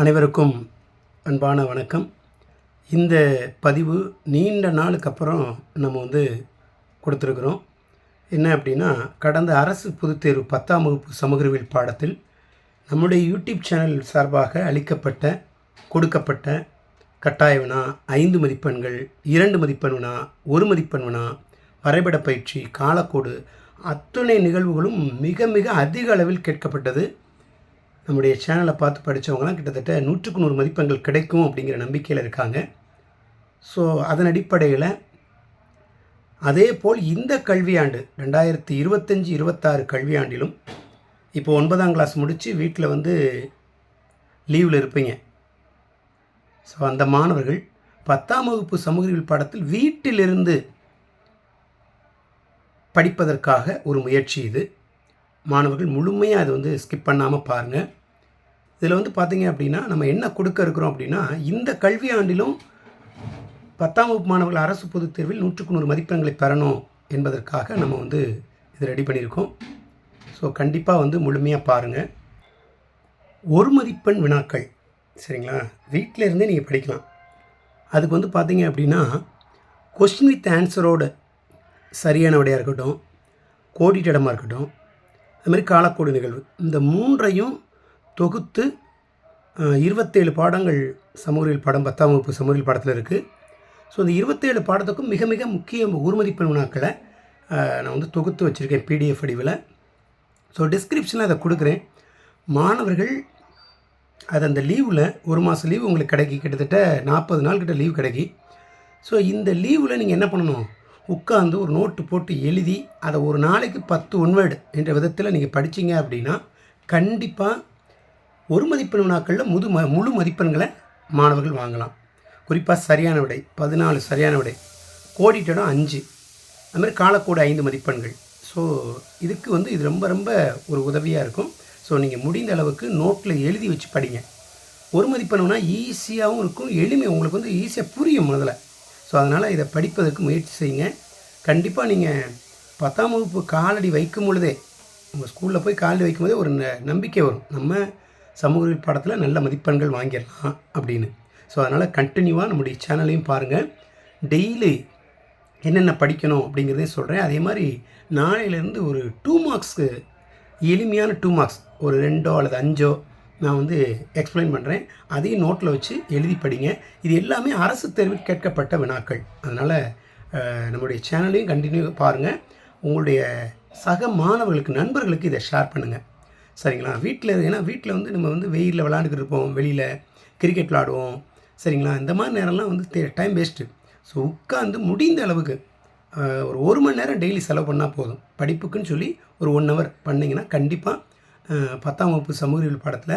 அனைவருக்கும் அன்பான வணக்கம். இந்த பதிவு நீண்ட நாளுக்கு அப்புறம் நம்ம வந்து கொடுத்துருக்குறோம். என்ன அப்படின்னா கடந்த அரசு பொதுத்தேர்வு பத்தாம் வகுப்பு சமூகவியல் பாடத்தில் நம்முடைய யூடியூப் சேனல் சார்பாக அளிக்கப்பட்ட கொடுக்கப்பட்ட கட்டாய வினா ஐந்து மதிப்பெண்கள் இரண்டு மதிப்பெண் வினா ஒரு மதிப்பெண் வினா வரைபட பயிற்சி காலக்கோடு அத்துணை நிகழ்வுகளும் மிக மிக அதிக அளவில் கேட்கப்பட்டது. நம்முடைய சேனலை பார்த்து படித்தவங்களாம் கிட்டத்தட்ட நூற்றுக்கு நூறு மதிப்பெண்கள் கிடைக்கும் அப்படிங்கிற நம்பிக்கையில் இருக்காங்க. ஸோ அதன் அடிப்படையில் அதே போல் இந்த கல்வியாண்டு ரெண்டாயிரத்தி இருபத்தஞ்சி இருபத்தாறு கல்வியாண்டிலும் இப்போ ஒன்பதாம் கிளாஸ் முடித்து வீட்டில் வந்து லீவில் இருப்பீங்க. ஸோ அந்த மாணவர்கள் பத்தாம் வகுப்பு சமூகவியல் பாடத்தில் வீட்டிலிருந்து படிப்பதற்காக ஒரு முயற்சி இது. மாணவர்கள் முழுமையாக அதை வந்து ஸ்கிப் பண்ணாமல் பாருங்கள் இதில் வந்து பார்த்தீங்க அப்படின்னா நம்ம என்ன கொடுக்க இருக்கிறோம் அப்படின்னா இந்த கல்வி ஆண்டிலும் பத்தாம் வகுப்பு மாணவர்கள் அரசு பொதுத் தேர்வில் நூற்றுக்கு நூறு மதிப்பெண்களை பெறணும் என்பதற்காக நம்ம வந்து இது ரெடி பண்ணியிருக்கோம். ஸோ கண்டிப்பாக வந்து முழுமையாக பாருங்கள் ஒரு மதிப்பெண் வினாக்கள் சரிங்களா? வீட்டில் இருந்தே நீங்கள் படிக்கலாம். அதுக்கு வந்து பார்த்தீங்க அப்படின்னா கொஸ்டின் வித் ஆன்சரோட சரியான இருக்கட்டும் கோடிட்டிடமாக இருக்கட்டும் அதுமாதிரி காலக்கோடு நிகழ்வு. இந்த மூன்றையும் தொகுத்து இருபத்தேழு பாடங்கள் சமூகவியல் பாடம் பத்தாம் வகுப்பு சமூகவியல் பாடத்தில் இருக்குது ஸோ இந்த இருபத்தேழு பாடத்துக்கும் மிக மிக முக்கிய ஊர்மதிப்பு வினாக்களை நான் வந்து தொகுத்து வச்சுருக்கேன் பிடிஎஃப் வடிவில். ஸோ டிஸ்கிரிப்ஷனில் அதை கொடுக்குறேன். மாணவர்கள் அது அந்த லீவில் ஒரு மாதம் லீவு உங்களுக்கு கிடைக்கி கிட்டத்தட்ட நாற்பது நாள் கிட்ட லீவ் கிடைக்கி. ஸோ இந்த லீவில் நீங்கள் என்ன பண்ணணும்? உட்காந்து ஒரு நோட்டு போட்டு எழுதி அதை ஒரு நாளைக்கு பத்து ஒன்வேர்டு என்ற விதத்தில் நீங்கள் படிச்சீங்க அப்படின்னா கண்டிப்பாக ஒரு மதிப்பெண் வினாக்களில் முது ம முழு மதிப்பெண்களை மாணவர்கள் வாங்கலாம். குறிப்பாக சரியான விடை பதினாலு சரியான விடை கோடிட்டிடம் அஞ்சு. அதுமாதிரி காலக்கோடு ஐந்து மதிப்பெண்கள். ஸோ இதுக்கு வந்து இது ரொம்ப ரொம்ப ஒரு உதவியாக இருக்கும். ஸோ நீங்கள் முடிந்த அளவுக்கு நோட்டில் எழுதி வச்சு படிங்க. ஒரு மதிப்பெண்னா ஈஸியாகவும் இருக்கும் எளிமை உங்களுக்கு வந்து ஈஸியாக புரியும் முதல்ல. ஸோ அதனால் இதை படிப்பதற்கு முயற்சி செய்யுங்க. கண்டிப்பாக நீங்கள் பத்தாம் வகுப்பு காலடி வைக்கும் பொழுதே உங்கள் ஸ்கூலில் போய் காலடி வைக்கும் போதே ஒரு ந- நம்பிக்கை வரும். நம்ம சமூக பாடத்தில் நல்ல மதிப்பெண்கள் வாங்கிடலாம் அப்படின்னு. ஸோ அதனால் கண்டினியூவாக நம்முடைய சேனலையும் பாருங்கள் டெய்லி என்னென்ன படிக்கணும் அப்படிங்கிறதையும் சொல்கிறேன் அதே மாதிரி நாளையிலேருந்து ஒரு டூ மார்க்ஸ்க்கு எளிமையான டூ மார்க்ஸ் ஒரு ரெண்டோ அல்லது அஞ்சோ நான் வந்து எக்ஸ்பிளைன் பண்ணுறேன் அதையும் நோட்டில் வச்சு எழுதி படிங்க. இது எல்லாமே அரசு தேர்வில் கேட்கப்பட்ட வினாக்கள். அதனால் நம்முடைய சேனலையும் கண்டினியூ பாருங்கள் உங்களுடைய சக மாணவர்களுக்கு நண்பர்களுக்கு இதை ஷேர் பண்ணுங்கள் சரிங்களா? வீட்டில் ஏன்னா வீட்டில் வந்து நம்ம வந்து வெயிலில் விளாண்டுக்கிட்டு இருப்போம். வெளியில் கிரிக்கெட் விளாடுவோம் சரிங்களா? இந்த மாதிரி நேரம்லாம் வந்து டைம் வேஸ்ட்டு ஸோ உட்காந்து முடிந்த அளவுக்கு ஒரு ஒரு மணி நேரம் டெய்லி செலவு பண்ணால் போதும். படிப்புக்குன்னு சொல்லி ஒரு ஒன் ஹவர் பண்ணிங்கன்னா கண்டிப்பாக பத்தாம் வகுப்பு சமூகவியல் பாடத்தில்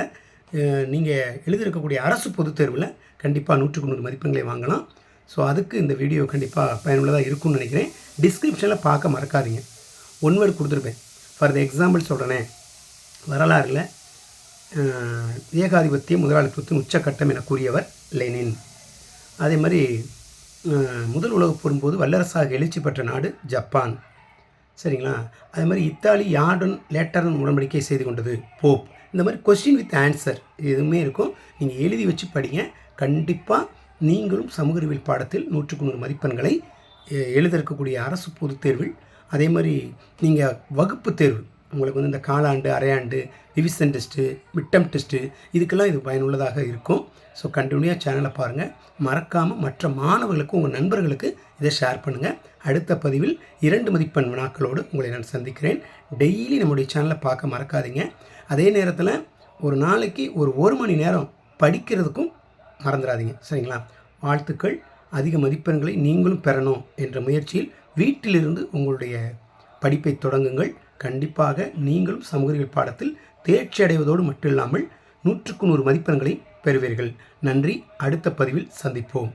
நீங்கள் எழுதியிருக்கக்கூடிய அரசு பொதுத் தேர்வில் கண்டிப்பாக நூற்றுக்கு நூறு மதிப்பெண்களை வாங்கலாம். ஸோ அதுக்கு இந்த வீடியோ கண்டிப்பாக பயனுள்ளதாக இருக்கும்னு நினைக்கிறேன். டிஸ்கிரிப்ஷனில் பார்க்க மறக்காதீங்க. ஒன் வேர்டு கொடுத்துருப்பேன். ஃபார் த எக்ஸாம்பிள் சொல்கிறேனே வரலாறில் ஏகாதிபத்திய முதலாளித்துவத்தின் உச்சக்கட்டம் என கூறியவர் லெனின். அதே மாதிரி முதல் உலகப் போரும்போது வல்லரசாக எழுச்சி பெற்ற நாடு ஜப்பான். சரிங்களா? அது மாதிரி இத்தாலி யார்டன் லேட்டரன் உடன்படிக்கை செய்து கொண்டது? போப். இந்த மாதிரி கொஸ்டின் வித் ஆன்சர் எதுவுமே இருக்கும். நீங்கள் எழுதி வச்சு படிங்க. கண்டிப்பாக நீங்களும் சமூக அறிவியல் பாடத்தில் நூற்றுக்கு நூறு மதிப்பெண்களை எழுத இருக்கக்கூடிய அரசு பொது தேர்வில் அதே மாதிரி நீங்கள் வகுப்பு தேர்வு உங்களுக்கு வந்து இந்த காலாண்டு அரையாண்டு ரிவிஷன் டெஸ்ட்டு மிட்டம் டெஸ்ட்டு இதுக்கெல்லாம் இது பயனுள்ளதாக இருக்கும். ஸோ கண்டினியூவாக சேனலை பாருங்கள் மறக்காமல் மற்ற மாணவர்களுக்கு உங்கள் நண்பர்களுக்கு இதை ஷேர் பண்ணுங்கள் அடுத்த பதிவில் இரண்டு மதிப்பெண் வினாக்களோடு உங்களை நான் சந்திக்கிறேன். டெய்லி நம்முடைய சேனலை பார்க்க மறக்காதீங்க. அதே நேரத்தில் ஒரு நாளைக்கு ஒரு ஒரு மணி நேரம் படிக்கிறதுக்கும் மறந்துடாதீங்க. சரிங்களா? வாழ்த்துக்கள். அதிக மதிப்பெண்களை நீங்களும் பெறணும் என்ற முயற்சியில் வீட்டிலிருந்து உங்களுடைய படிப்பை தொடங்குங்கள். கண்டிப்பாக நீங்களும் சமூகவியல் பாடத்தில் தேர்ச்சி அடைவதோடு மட்டும் இல்லாமல் நூற்றுக்கு நூறு மதிப்பெண்களை பெறுவீர்கள். நன்றி. அடுத்த பதிவில் சந்திப்போம்.